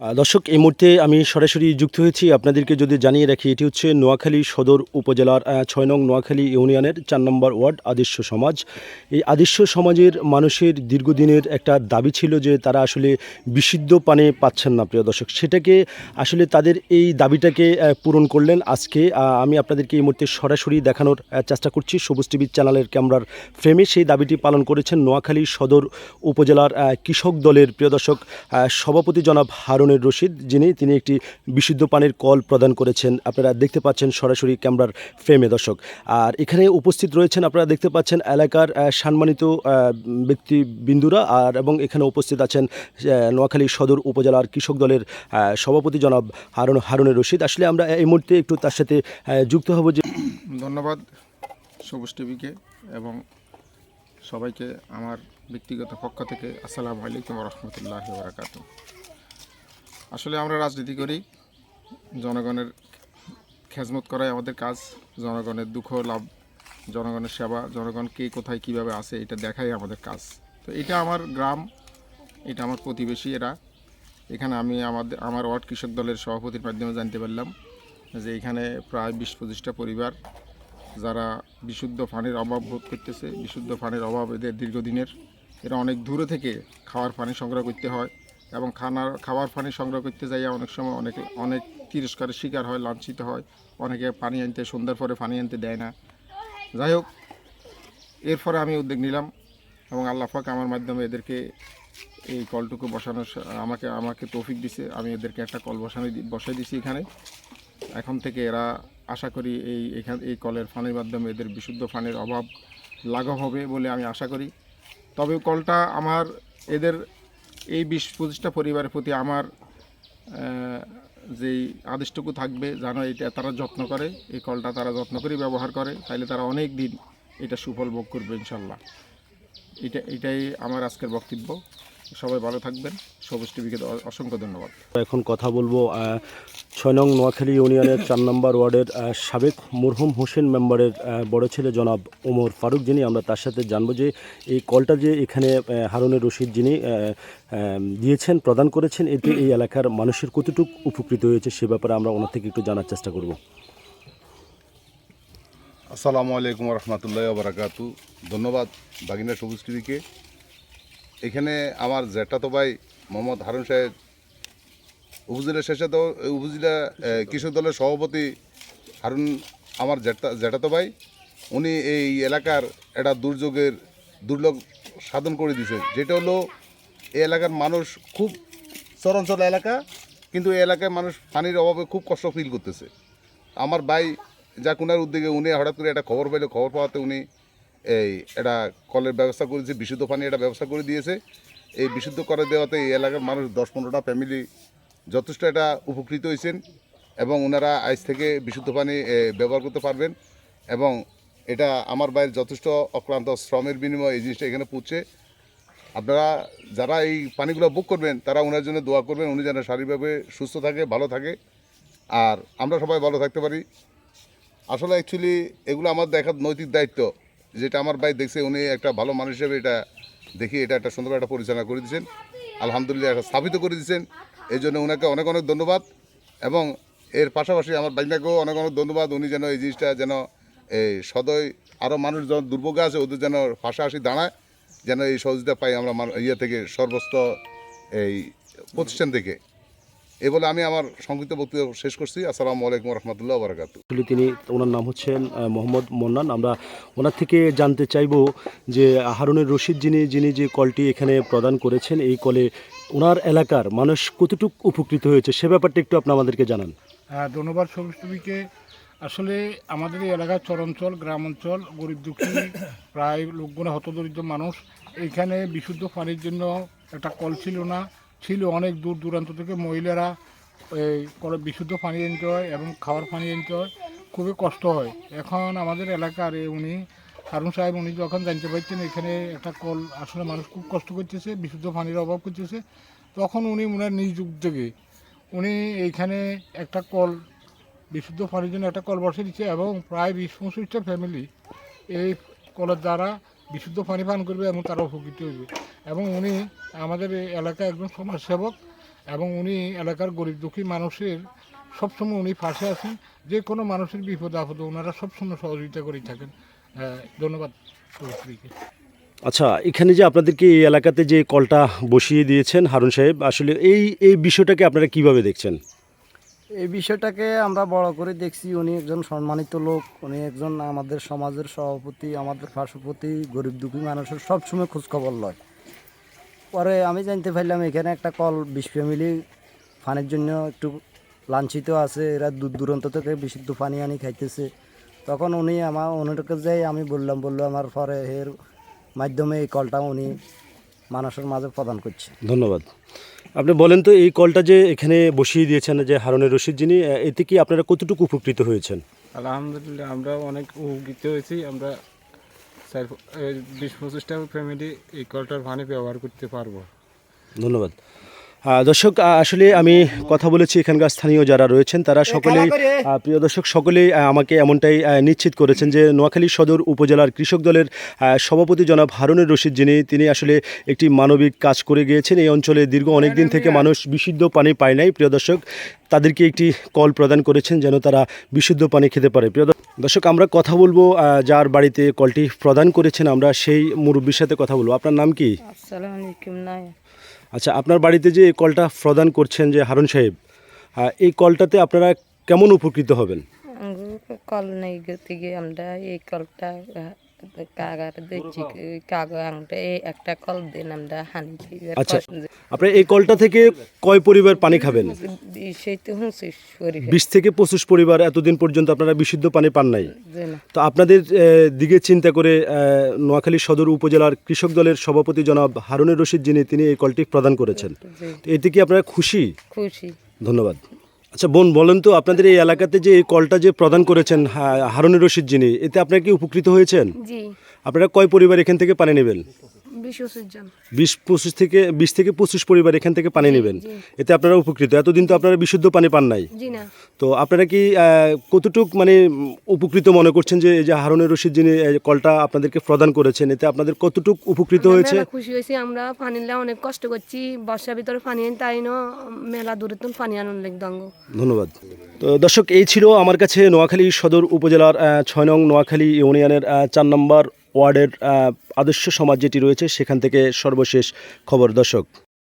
দর্শক, এই মুহূর্তে আমি সরাসরি যুক্ত হয়েছি। আপনাদেরকে যদি জানিয়ে রাখি, এটি হচ্ছে নোয়াখালী সদর উপজেলার ছয় নং নোয়াখালী ইউনিয়নের চার নম্বর ওয়ার্ড আদর্শ সমাজ। এই আদর্শ সমাজের মানুষের দীর্ঘদিনের একটা দাবি ছিল যে তারা আসলে বিশুদ্ধ পানে পাচ্ছেন না, প্রিয় দর্শক। সেটাকে আসলে তাদের এই দাবিটাকে পূরণ করলেন আজকে। আমি আপনাদেরকে এই মুহূর্তে সরাসরি দেখানোর চেষ্টা করছি। সবুজ টিভি চ্যানেলের ক্যামেরার ফ্রেমে সেই দাবিটি পালন করেছেন নোয়াখালী সদর উপজেলার কৃষক দলের, প্রিয় দর্শক সভাপতি জনাব হারুনের রশিদ, যিনি, তিনি একটি বিশুদ্ধ পানির কল প্রদান করেছেন। আপনারা দেখতে পাচ্ছেন সরাসরি ক্যামেরার ফ্রেমে, দর্শক। আর এখানে উপস্থিত রয়েছেন, আপনারা দেখতে পাচ্ছেন এলাকার সম্মানিত ব্যক্তিবৃন্দুরা। আর, এবং এখানে উপস্থিত আছেন নোয়াখালী সদর উপজেলার কৃষক দলের সভাপতি জনাব হারুন হারুনের রশিদ। আসলে আমরা এই মুহূর্তে একটু তার সাথে যুক্ত হব যে ধন্যবাদ সবুজ টিভিকে এবং সবাইকে আমার ব্যক্তিগত পক্ষ থেকে আসসালামু আলাইকুম রহমতুল্লাহ বারাকাত আসলে আমরা রাজনীতি করি। জনগণের খেজমত করাই আমাদের কাজ। জনগণের দুঃখ, লাভ, জনগণের সেবা, জনগণ কে কোথায় কীভাবে আছে, এটা দেখাই আমাদের কাজ। তো এটা আমার গ্রাম, এটা আমার প্রতিবেশী এরা। এখানে আমি আমাদের, আমার ওয়ার্ড কৃষক দলের সভাপতির মাধ্যমে জানতে পারলাম যে এখানে প্রায় বিশ পঁচিশটা পরিবার যারা বিশুদ্ধ পানির অভাব বোধ করতেছে। বিশুদ্ধ পানির অভাব এদের দীর্ঘদিনের। এরা অনেক দূরে থেকে খাওয়ার পানি সংগ্রহ করতে হয়। এবং খানার খাওয়ার পানি সংগ্রহ করতে যাই অনেক সময় অনেকে, অনেক তিরস্কারের শিকার হয়, লাঞ্ছিত হয়। অনেকে পানি আনতে, সন্ধ্যার পরে পানি আনতে দেয় না। যাই হোক, এরপরে আমি উদ্যোগ নিলাম এবং আল্লাহ আমার মাধ্যমে এদেরকে এই কলটুকু বসানোর আমাকে আমাকে তৌফিক দিছে। আমি এদেরকে একটা কল বসানো বসাই দিছি এখানে। এখন থেকে এরা আশা করি এই, এখান, এই কলের পানির মাধ্যমে এদের বিশুদ্ধ পানির অভাব লাঘব হবে বলে আমি আশা করি। তবে কলটা আমার এদের এই বিশ পঁচিশটা পরিবারের প্রতি আমার যেই আদেশটুকু থাকবে জানো এটা তারা যত্ন করে, এই কলটা তারা যত্ন করে ব্যবহার করে তাহলে তারা অনেক দিন এটা সুফল ভোগ করবে ইনশাল্লাহ। এটা, এটাই আমার আজকের বক্তব্য। সবাই ভালো থাকবেন। সবুজ টিভিকে অসংখ্য ধন্যবাদ। এখন কথা বলব ছয় নং নোয়াখালী ইউনিয়নের চার নম্বর ওয়ার্ডের সাবেক মরহুম হোসেন মেম্বারের বড় ছেলে জনাব ওমর ফারুক যিনি, আমরা তার সাথে জানব যে এই কলটা যে এখানে হারুনের রশিদ যিনি দিয়েছেন, প্রদান করেছেন, এতে এই এলাকার মানুষের কতটুকু উপকৃত হয়েছে সে ব্যাপারে আমরা ওনার থেকে একটু জানার চেষ্টা করব। আসসালামু আলাইকুম রহমতুল্লাহ বারাকাতু ধন্যবাদ বাগিনা সবুজ এখানে আমার জ্যাঠাতো ভাই মোহাম্মদ হারুন সাহেব উপজেলা শেষে তো উপজেলা কৃষক দলের সভাপতি হারুন আমার জ্যাঠা, জ্যাঠাতো ভাই, উনি এই এলাকার একটা দুর্যোগের, দুর্লভ সাধন করে দিয়েছে। যেটা হলো, এই এলাকার মানুষ খুব চরাঞ্চল এলাকা, কিন্তু এই এলাকায় মানুষ পানির অভাবে খুব কষ্ট ফিল করতেছে। আমার ভাই যা কোনার উদ্যোগে উনি হঠাৎ করে একটা খবর পাইলো, খবর পাওয়াতে উনি এই একটা কলের ব্যবস্থা করেছে, বিশুদ্ধ পানি একটা ব্যবস্থা করে দিয়েছে। এই বিশুদ্ধ করে দেওয়াতে এই এলাকার মানুষ দশ পনেরোটা ফ্যামিলি যথেষ্ট এটা উপকৃত হয়েছেন এবং ওনারা আজ থেকে বিশুদ্ধ পানি ব্যবহার করতে পারবেন এবং এটা আমার ভাইয়ের যথেষ্ট অক্লান্ত শ্রমের বিনিময়ে এই জিনিসটা এখানে পুচ্ছে আপনারা যারা এই পানিগুলো বুক করবেন, তারা ওনার জন্য দোয়া করবেন, উনি যেন শারীরিকভাবে সুস্থ থাকে, ভালো থাকে। আর আমরা সবাই ভালো থাকতে পারি। আসলে অ্যাকচুয়ালি এগুলো আমার দেখার নৈতিক দায়িত্ব। যেটা আমার ভাই দেখছে, উনি একটা ভালো মানুষ হিসেবে এটা দেখি এটা একটা সুন্দর একটা পরিচালনা করে দিয়েছেন। আলহামদুলিল্লাহ একটা স্থাপিত করে দিয়েছেন। এই জন্য ওনাকে অনেক অনেক ধন্যবাদ এবং এর পাশাপাশি আমার বাইনাকেও অনেক অনেক ধন্যবাদ। উনি যেন এই জিনিসটা যেন এই সদয় আরও মানুষ যেন দুর্ভোগে আছে, ওদের যেন পাশাপাশি দাঁড়ায়, যেন এই সহযোগিতা পাই আমরা ইয়ে থেকে সর্বস্ত এই প্রতিষ্ঠান থেকে। এই বলে আমি আমার সংক্ষিপ্ত বক্তব্য শেষ করছি। আসসালামু আলাইকুম রহমতুল্লাহ বারকাতু তিনি ওনার নাম হচ্ছেন মোহাম্মদ মন্নান। আমরা ওনার থেকে জানতে চাইব যে হারুনের রশিদ যিনি যিনি যে কলটি এখানে প্রদান করেছেন এই কলে ওনার এলাকার মানুষ কতটুকু উপকৃত হয়েছে? সে ব্যাপারটা একটু আপনি আমাদেরকে জানান। হ্যাঁ ধন্যবাদ সবুজ আসলে আমাদের এই এলাকার চরাঞ্চল গ্রাম অঞ্চল গরিব দুঃখী প্রায় লোকগুলো হতদরিদ্র মানুষ এইখানে বিশুদ্ধ পানির জন্য একটা কল ছিল না। ছিল অনেক দূর দূরান্ত থেকে মহিলারা এই বিশুদ্ধ পানি আনতে হয় এবং খাওয়ার পানি আনতে হয়। খুবই কষ্ট হয়। এখন আমাদের এলাকার উনি, হারুন সাহেব উনি যখন জানতে পারছেন এখানে একটা কল, আসলে মানুষ খুব কষ্ট করতেছে, বিশুদ্ধ পানির অভাব করতেছে, তখন উনি ওনার নিজ উদ্যোগে, উনি এইখানে একটা কল, বিশুদ্ধ পানির জন্য একটা কল বসে দিচ্ছে এবং প্রায় বিশ পঁচিশটা ফ্যামিলি এই কলের দ্বারা বিশুদ্ধ পানি পান করবে এবং তারা উপকৃত হইবে। এবং উনি আমাদের এই এলাকায় একজন সমাজসেবক এবং উনি এলাকার গরিব দুঃখী মানুষের সবসময় উনি পাশে আছেন। যে কোনো মানুষের বিপদ আপদে ওনারা সবসময় সহযোগিতা করে থাকেন। ধন্যবাদ আচ্ছা এখানে যে আপনাদেরকে এই এলাকাতে যে কলটা বসিয়ে দিয়েছেন হারুন সাহেব, আসলে এই এই বিষয়টাকে আপনারা কীভাবে দেখছেন? এই বিষয়টাকে আমরা বড় করে দেখছি, উনি একজন সম্মানিত লোক, উনি একজন আমাদের সমাজের সভাপতি, আমাদের পার্শ্বপতি গরিব দুঃখী মানুষের সবসময় খোঁজখবর লয়। পরে আমি জানতে পারলাম, এখানে একটা কল, বিশ ফ্যামিলি পানির জন্য একটু লাঞ্ছিত আছে, এরা দূর দূরান্ত থেকে বিশুদ্ধ পানি আনি খাইতেছে। তখন উনি আমার ওনার যাই আমি বললাম, বলল, আমার পরে এর মাধ্যমে এই কলটা উনি মানুষের মাঝে প্রদান করছে। ধন্যবাদ। আপনি বলেন তো এই কলটা যে এখানে বসিয়ে দিয়েছেন যে হারুনের রশিদ যিনি এতে কি আপনারা কতটুকু উপকৃত হয়েছেন? আলহামদুলিল্লাহ আমরা অনেক উপকৃত হয়েছি। আমরা স্যার বিশ পঁচিশটা ফ্যামিলি এই কলটার পানি ব্যবহার করতে পারব। ধন্যবাদ। দর্শক আসলে আমি কথা বলেছি এখানকার স্থানীয় যারা রয়েছেন তারা সকলেই প্রিয় দর্শক সকলেই আমাকে এমনটাই নিশ্চিত করেছেন যে নোয়াখালী সদর উপজেলার কৃষক দলের সভাপতি জনাব হারুনের রশিদ যিনি তিনি আসলে একটি মানবিক কাজ করে গিয়েছেন। এই অঞ্চলে দীর্ঘ অনেক দিন থেকে মানুষ বিশুদ্ধ পানি পায় নাই প্রিয় দর্শক। তাদেরকে একটি কল প্রদান করেছেন যেন তারা বিশুদ্ধ পানি খেতে পারে। প্রিয় দর্শক আমরা কথা বলব যার বাড়িতে কলটি প্রদান করেছেন আমরা সেই মুরব্বীর সাথে কথা বলব। আপনার নাম কি? আসসালামু আলাইকুম নাই আচ্ছা আপনার বাড়িতে যে এই কলটা প্রদান করছেন যে হারুন সাহেব এই কলটাতে আপনারা কেমন উপকৃত হবেন? কল নেই গিয়ে আমরা এই কলটা কাগার দিচ্ছি কাগজ আমরা এই একটা কল দিন আমরা হানি আচ্ছা আপনারা এই কলটা থেকে কয় পরিবার পানি খাবেন? সেই তো বিশ থেকে পঁচিশ পরিবার এতদিন পর্যন্ত আপনারা বিশুদ্ধ পানি পান নাই। তো আপনাদের দিকে চিন্তা করে নোয়াখালী সদর উপজেলার কৃষক দলের সভাপতি জনাব হারুনের রশিদ যিনি তিনি এই কলটি প্রদান করেছেন। তো এতে কি আপনারা খুশি? খুশি। ধন্যবাদ। আচ্ছা বোন বলেন তো আপনাদের এই এলাকাতে যে এই কলটা যে প্রদান করেছেন হারুনের রশিদ যিনি এতে আপনারা কি উপকৃত হয়েছেন? আপনারা কয় পরিবার এখান থেকে পানি নেবেন? বিশ পঁচিশ থেকে বিশ থেকে পঁচিশ পরিবার এখান থেকে পানি নেবেন। এতে আপনারা উপকৃত। এতদিন তো আপনারা বিশুদ্ধ পানি পান নাই। তো আপনারা কি কতটুক মানে উপকৃত মনে করছেন যে এই যে হারুনের রশিদ যিনি কলটা আপনাদেরকে প্রদান করেছেন এতে আপনাদের কতটুক উপকৃত হয়েছে? খুশি হয়েছি আমরা পানি অনেক কষ্ট করছি। বর্ষার ভিতরে পানি তাই ন মেলা দূরে তো পানি আনন্দ লাগদাঙ্গ ধন্যবাদ। তো দর্শক এই ছিল আমার কাছে নোয়াখালী সদর উপজেলার ছয় নং নোয়াখালী ইউনিয়নের চার নম্বর ওয়ার্ডের আদর্শ সমাজ যেটি রয়েছে সেখান থেকে সর্বশেষ খবর। দর্শক